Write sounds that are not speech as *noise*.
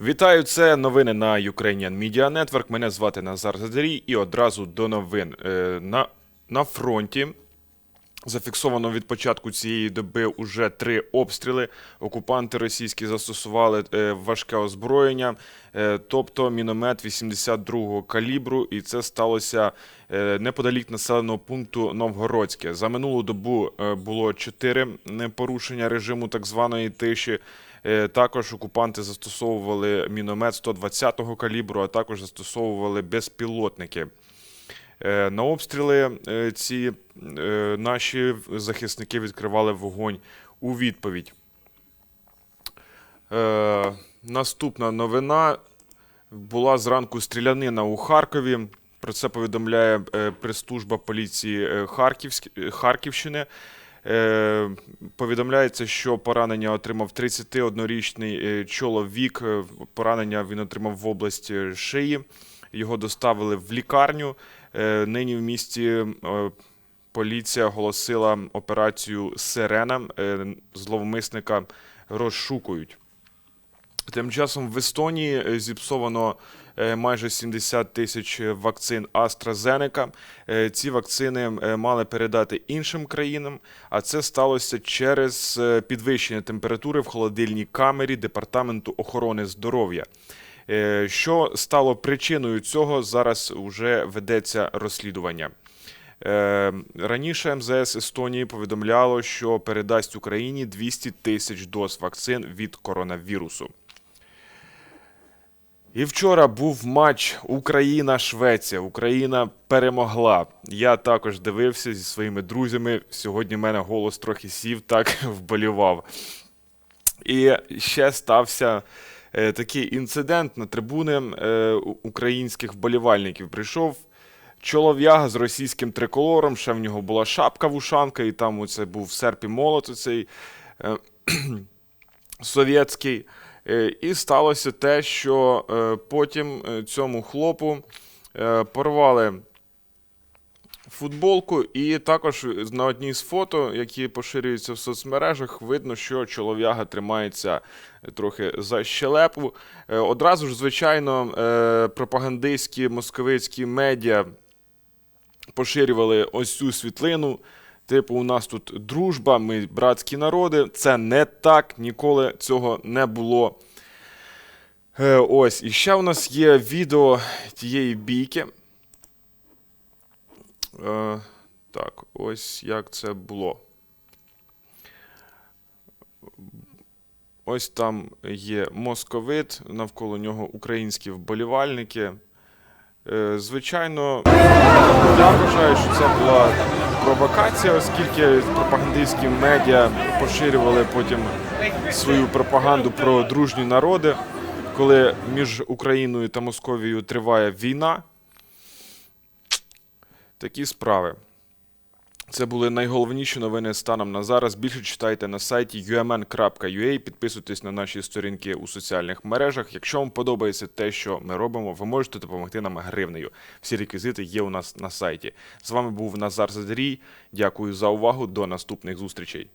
Вітаю, це новини на Ukrainian Media Network. Мене звати Назар Задарій і одразу до новин. Е, На, на фронті зафіксовано від початку цієї доби уже три обстріли. Окупанти російські застосували е, важке озброєння, е, тобто міномет 82-го калібру, і це сталося неподалік населеного пункту Новгородське. За минулу добу було чотири порушення режиму так званої тиші. Е, Також окупанти застосовували міномет 120-го калібру, а також застосовували безпілотники. Е, На обстріли е, ці наші захисники відкривали вогонь у відповідь. Наступна новина була зранку стрілянина у Харкові. Про це повідомляє прес-служба поліції Харківщини. Е, Повідомляється, що поранення отримав 31-річний е, чоловік. Е, Поранення він отримав в області шиї. Його доставили в лікарню. Нині в місті поліція оголосила операцію Сирена. Зловмисника розшукують. Тим часом в Естонії е, зіпсовано е, майже 70 тисяч вакцин AstraZeneca. Е, Ці вакцини мали передати іншим країнам, а це сталося через підвищення температури в холодильній камері Департаменту охорони здоров'я. Що стало причиною цього, зараз вже ведеться розслідування. Раніше МЗС Естонії повідомляло, що передасть Україні 200 тисяч доз вакцин від коронавірусу. І вчора був матч Україна-Швеція. Україна перемогла. Я також дивився зі своїми друзями. Сьогодні в мене голос трохи сів, так *laughs* вболівав. І ще стався е, такий інцидент на трибуни е, українських вболівальників. Прийшов чолов'яга з російським триколором, ще в нього була шапка вушанка, і там оце був серп і молот оцей е, *clears throat* совєтський. Е, І сталося те, що е, потім е, цьому хлопу порвали футболку, і також на одній з фото, які поширюються в соцмережах, видно, що чолов'яга тримається трохи за щелепу. Одразу ж, звичайно, пропагандистські московицькі медіа поширювали ось цю світлину. Типу, у нас тут дружба, ми братські народи. Це не так, ніколи цього не було. Е, ось, і ще у нас є відео тієї бійки. Е, так, ось як це було. Ось там є московит, навколо нього українські вболівальники. Е, Звичайно, я вважаю, що це була провокація, оскільки пропагандистські медіа поширювали потім свою пропаганду про дружні народи, коли між Україною та Московією триває війна. Такі справи. Це були найголовніші новини станом на зараз. Більше читайте на сайті umn.ua, підписуйтесь на наші сторінки у соціальних мережах. Якщо вам подобається те, що ми робимо, ви можете допомогти нам гривнею. Всі реквізити є у нас на сайті. З вами був Назар Задрій. Дякую за увагу. До наступних зустрічей.